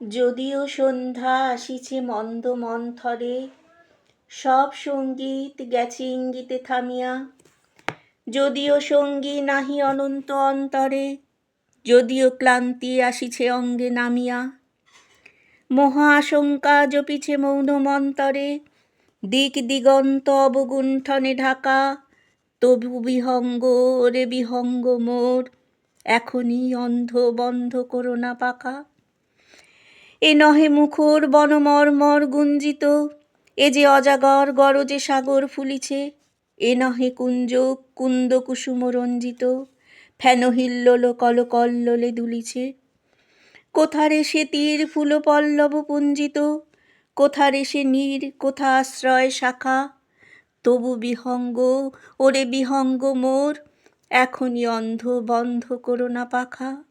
যদিও সন্ধ্যা আসিছে মন্দ মন্থরে, সব সংগীত গেছে ইঙ্গিতে থামিয়া। যদিও সঙ্গী নাহি অনন্ত অন্তরে, যদিও ক্লান্তি আসিছে অঙ্গে নামিয়া। মহা আশঙ্কা জপিছে মৌন মন্তরে, দিক দিগন্ত অবগুণ্ঠনে ঢাকা, তবু বিহঙ্গ ওরে বিহঙ্গ মোর, এখনই অন্ধ বন্ধ করো না পাখা। এ নহে মুখর বনমর্মর গুঞ্জিত, এ যে অজাগর গরজে সাগর ফুলিছে, এ নহে কুঞ্জ কুন্দ কুসুম রঞ্জিত, ফেন হিল্লোল কল কল্লোলে দুলিছে। কোথারে সে তীর ফুল পল্লব পুঞ্জিত, কোথারে সে নীর কোথা আশ্রয় শাখা, তবু বিহঙ্গ ওরে বিহঙ্গ মোর, এখনই অন্ধ বন্ধ করো না পাখা।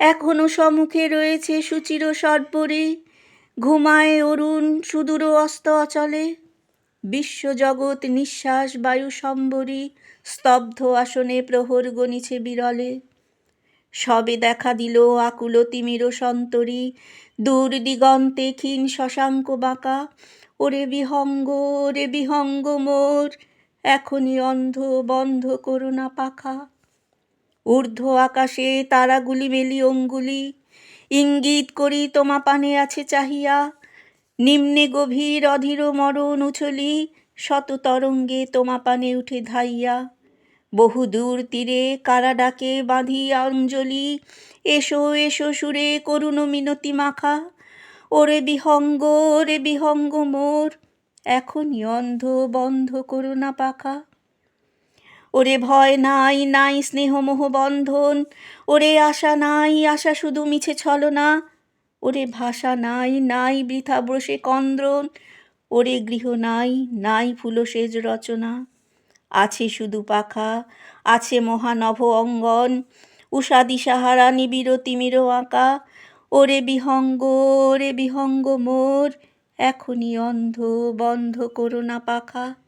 এখনও সম্মুখে রয়েছে সুচির সর্পরে। ঘুমায় অরুণ সুদূর অস্ত অচলে। বিশ্বজগৎ নিঃশ্বাস বায়ু সম্বরী, স্তব্ধ আসনে প্রহর গণিছে বিরলে। সবে দেখা দিল আকুল তিমির সন্তরী, দূর দিগন্তে ক্ষীণ শশাঙ্ক বাঁকা। ওরে বিহঙ্গ ওরে বিহঙ্গ মোর, এখনই অন্ধ বন্ধ করোনা পাখা। ঊর্ধ্ব আকাশে তারাগুলি মেলি অঙ্গুলি। ইঙ্গিত করি তোমা পানে আছে চাহিয়া। নিম্নে গভীর অধীর মরণ উছলি, শত তরঙ্গে তোমা পানে উঠে ধাইয়া। বহু দূর তীরে কারা ডাকে বাঁধি অঞ্জলি। এসো এসো সুরে করুণ মিনতি মাখা। ওরে বিহঙ্গ ওরে বিহঙ্গ মোর, এখনই অন্ধ বন্ধ করো না পাখা। ওরে ভয় নাই নাই স্নেহ মোহ বন্ধন। ওরে আশা নাই, আশা শুধু মিছে ছলনা। ওরে ভাষা নাই নাই বৃথা বসে কন্দ্রন ওরে গৃহ নাই নাই ফুলসেজ রচনা। আছে শুধু পাখা, আছে মহানভ অঙ্গন। উষা দিশাহারা নিবিড় তিমির আঁকা। ওরে বিহঙ্গ ওরে বিহঙ্গ মোর। এখনই অন্ধ, বন্ধ করো না পাখা।